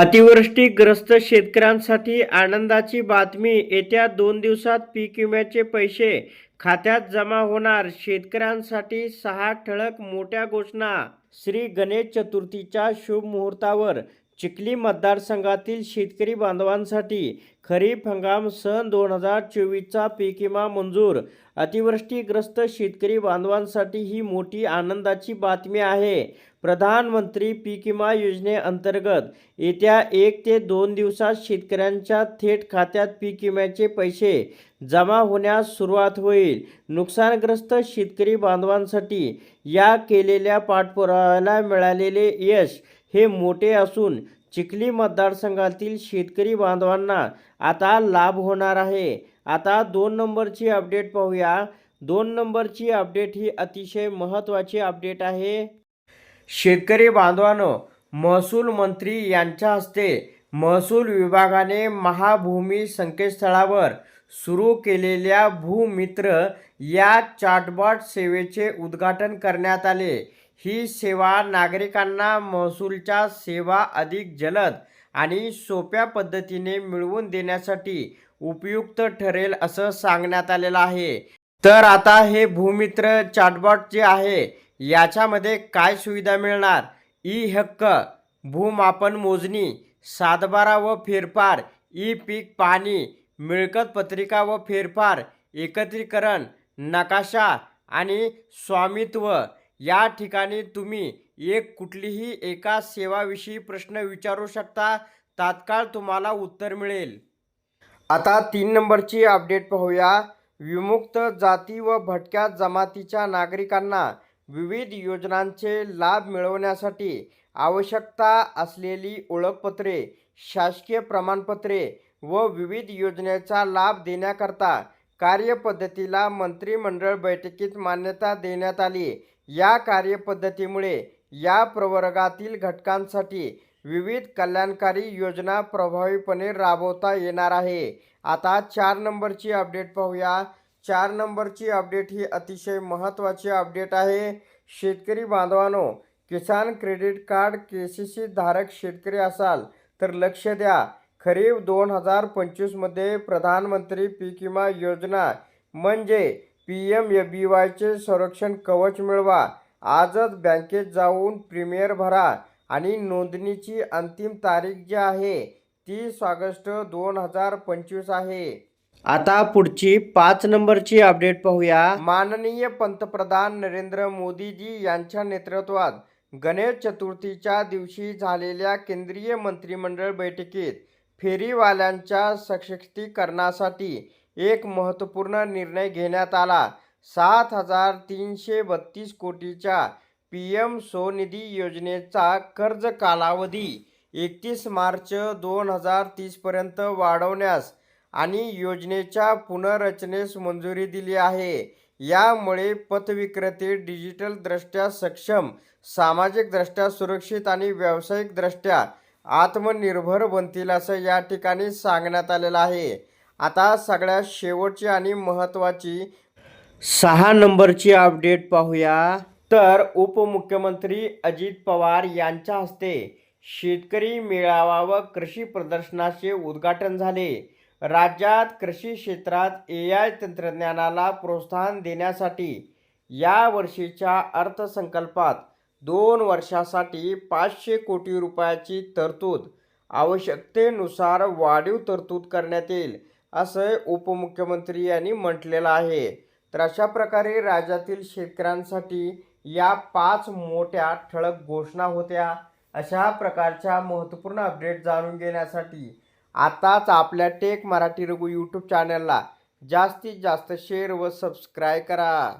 अतिवृष्टीग्रस्त शेतकऱ्यांसाठी आनंदाची बातमी. येत्या दोन दिवसात पीक विम्याचे पैसे खात्यात जमा होणार. शेतकऱ्यांसाठी सहा ठळक मोठ्या घोषणा. श्री गणेश चतुर्थीच्या शुभ मुहूर्तावर चिखली मतदारसंघातील शेतकरी बांधवांसाठी खरीप हंगाम सन दोन हजार चोवीसचा पीक विमा मंजूर. अतिवृष्टीग्रस्त शेतकरी बांधवांसाठी ही मोठी आनंदाची बातमी आहे. प्रधानमंत्री पीक विमा योजनेअंतर्गत येत्या एक ते दोन दिवसात शेतकऱ्यांच्या थेट खात्यात पीक विम्याचे पैसे जमा होण्यास सुरुवात होईल. नुकसानग्रस्त शेतकरी बांधवांसाठी या केलेल्या पाठपुराव्याला मिळालेले यश हे मोठे असून चिखली मतदारसंघातील शेतकरी बांधवांना आता लाभ होणार आहे. आता दोन नंबरची अपडेट पाहूया. दोन नंबरची अपडेट ही अतिशय महत्त्वाची अपडेट आहे. शेतकरी बांधवांनो महसूल मंत्री यांच्या हस्ते महसूल विभागाने महाभूमी संकेतस्थळावर सुरू केलेल्या भूमित्र या चाटबॉट सेवेचे उद्घाटन करण्यात आले. ही सेवा नागरिकांना महसूलच्या सेवा अधिक जलद आणि सोप्या पद्धतीने मिळवून देण्यासाठी उपयुक्त ठरेल असं सांगण्यात आलेलं आहे. तर आता हे भूमित्र चॅटबॉट जे आहे याच्यामध्ये काय सुविधा मिळणार? ई हक्क भूमापन मोजणी सातबारा व फेरफार ई पीक पाणी मिळकत पत्रिका व फेरफार एकत्रीकरण नकाशा आणि स्वामित्व या ठिकाणी तुम्ही एक कुठलीही एका सेवाविषयी प्रश्न विचारू शकता. तात्काळ तुम्हाला उत्तर मिळेल. आता तीन नंबरची अपडेट पाहूया. विमुक्त जाती व भटक्या जमातीच्या नागरिकांना विविध योजनांचे लाभ मिळवण्यासाठी आवश्यकता असलेली ओळखपत्रे शासकीय प्रमाणपत्रे व विविध योजनेचा लाभ देण्याकरता कार्यपद्धतीला मंत्रिमंडळ बैठकीत मान्यता देण्यात आली. या कार्यपद्धतीमुळे या प्रवर्गातील घटकांसाठी विविध कल्याणकारी योजना प्रभावीपणे राबवता येणार आहे. आता चार नंबरची अपडेट पाहूया. चार नंबरची अपडेट ही अतिशय महत्त्वाची अपडेट आहे. शेतकरी बांधवांनो किसान credit card K C C धारक शेतकरी असाल तर लक्ष द्या. खरीप दोन हजार पंचवीसमध्ये प्रधानमंत्री पीक विमा योजना म्हणजे पी एम ए बी वायचे संरक्षण कवच मिळवा. आजच बँकेत जाऊन प्रीमियर भरा आणि नोंदणीची अंतिम तारीख जी आहे तीस ऑगस्ट दोन हजार पंचवीस आहे. आता पुढची पाच नंबरची अपडेट पाहूया. माननीय पंतप्रधान नरेंद्र मोदीजी यांच्या नेतृत्वात गणेश चतुर्थीच्या दिवशी झालेल्या केंद्रीय मंत्रिमंडळ बैठकीत फेरीवाल्यांच्या सशक्तीकरणासाठी एक महत्त्वपूर्ण निर्णय घेण्यात आला. सात हजार तीनशे बत्तीस कोटीच्या पी एम स्वनिधी योजनेचा कर्ज कालावधी एकतीस मार्च दोन हजार तीसपर्यंत वाढवण्यास आणि योजनेच्या पुनर्रचनेस मंजुरी दिली आहे. यामुळे पथविक्रेते डिजिटलदृष्ट्या सक्षम सामाजिकदृष्ट्या सुरक्षित आणि व्यावसायिकदृष्ट्या आत्मनिर्भर बनतील असं या ठिकाणी सांगण्यात आलेलं आहे. आता सगळ्यात शेवटची आणि महत्त्वाची सहा नंबरची अपडेट पाहूया. तर उपमुख्यमंत्री अजित पवार यांच्या हस्ते शेतकरी मेळावा व कृषी प्रदर्शनाचे उद्घाटन झाले. राज्यात कृषी क्षेत्रात ए आय तंत्रज्ञानाला प्रोत्साहन देण्यासाठी या वर्षीच्या अर्थसंकल्पात दोन वर्षासाठी पाचशे कोटी रुपयाची तरतूद आवश्यकतेनुसार वाढीव तरतूद करण्यात येईल. असं उपमुख्यमंत्री यांनी म्हटलेलं आहे. तर अशा प्रकारे राज्यातील शेतकऱ्यांसाठी या पाच मोठ्या ठळक घोषणा होत्या. अशा प्रकारच्या महत्त्वपूर्ण अपडेट जाणून घेण्यासाठी आताच आपल्या टेक मराठी रघु यूट्यूब चॅनलला जास्तीत जास्त शेअर व सबस्क्राईब करा.